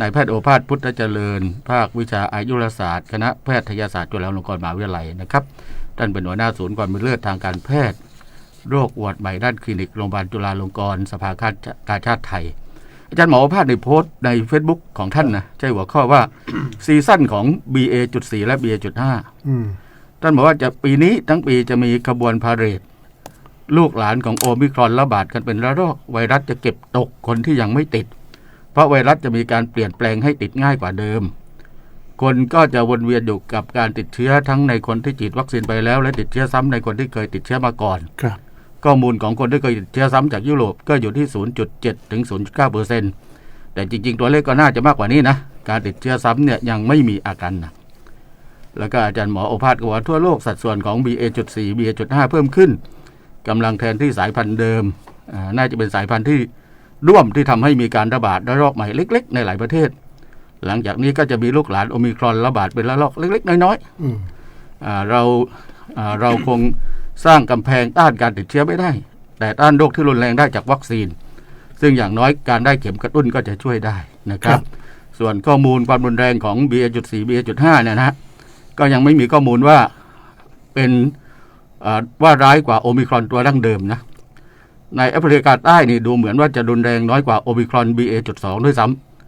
นายแพทย์โอภาสพุทธเจริญ ภาควิชาอายุรศาสตร์ คณะแพทยศาสตร์จุฬาลงกรณ์มหาวิทยาลัยนะครับท่านเป็นหัวหน้าศูนย์ความเป็นเลิศทางการแพทย์ โรคอวดใหม่ด้านคลินิกโรงพยาบาลจุฬาลงกรณ์สภากากาชาติไทย อาจารย์หมอโอภาสในโพสต์ใน Facebook ของท่านนะใช่หัวข้อว่าซีซั่นของ BA.4 และ BA.5 อืมท่านบอกว่าจะปีนี้ทั้งปีจะมีขบวนพาเหรดลูกหลานของโอมิครอนระบาดกันเป็นระลอกไวรัสจะเก็บตกคนที่ยังไม่ติด เพราะไวรัสจะมีการเปลี่ยนแปลงให้ติดง่ายกว่าเดิม คนก็จะวนเวียนอยู่กับการติดเชื้อทั้งในคนที่ฉีดวัคซีนไปแล้ว และติดเชื้อซ้ำในคนที่เคยติดเชื้อมาก่อนครับข้อมูลของคนที่เคยติดเชื้อซ้ำจากยุโรปก็อยู่ที่ 0.7 ถึง 0.9เปอร์เซ็นต์แต่จริง ๆ ตัวเลขก็น่าจะมากกว่านี้นะการติดเชื้อซ้ำเนี่ยยังไม่มีอาการหนักแล้วก็อาจารย์หมอโอภาสก็ว่าทั่วโลกสัดส่วนของ BA.4 BA.5 เพิ่มขึ้นกำลังแทนที่สายพันธุ์เดิมอ่าน่าจะเป็นสายพันธุ์ที่ ร่วมที่ทำให้มีการระบาดระลอกใหม่เล็ก ๆ ในหลายประเทศ หลังจากนี้ก็จะมีลูกหลานโอมิครอนระบาดเป็นระลอกเล็ก ๆ น้อยๆอืมอ่าเราอ่าเราคงสร้างกำแพงต้านการติดเชื้อไม่ได้ แต่ต้านโรคที่รุนแรงได้จากวัคซีน ซึ่งอย่างน้อยการได้เข็มกระตุ้นก็จะช่วยได้นะครับ ส่วนข้อมูลความรุนแรงของ BA.4 BA.5 เนี่ยนะฮะก็ยังไม่มีข้อมูลว่าเป็นอ่าว่าร้ายกว่าโอมิครอนตัวดั้งเดิมนะ ในแอฟริกาใต้นี่ดูเหมือนว่าจะรุนแรงน้อยกว่าโอมิครอน BA.2 ด้วยซ้ำ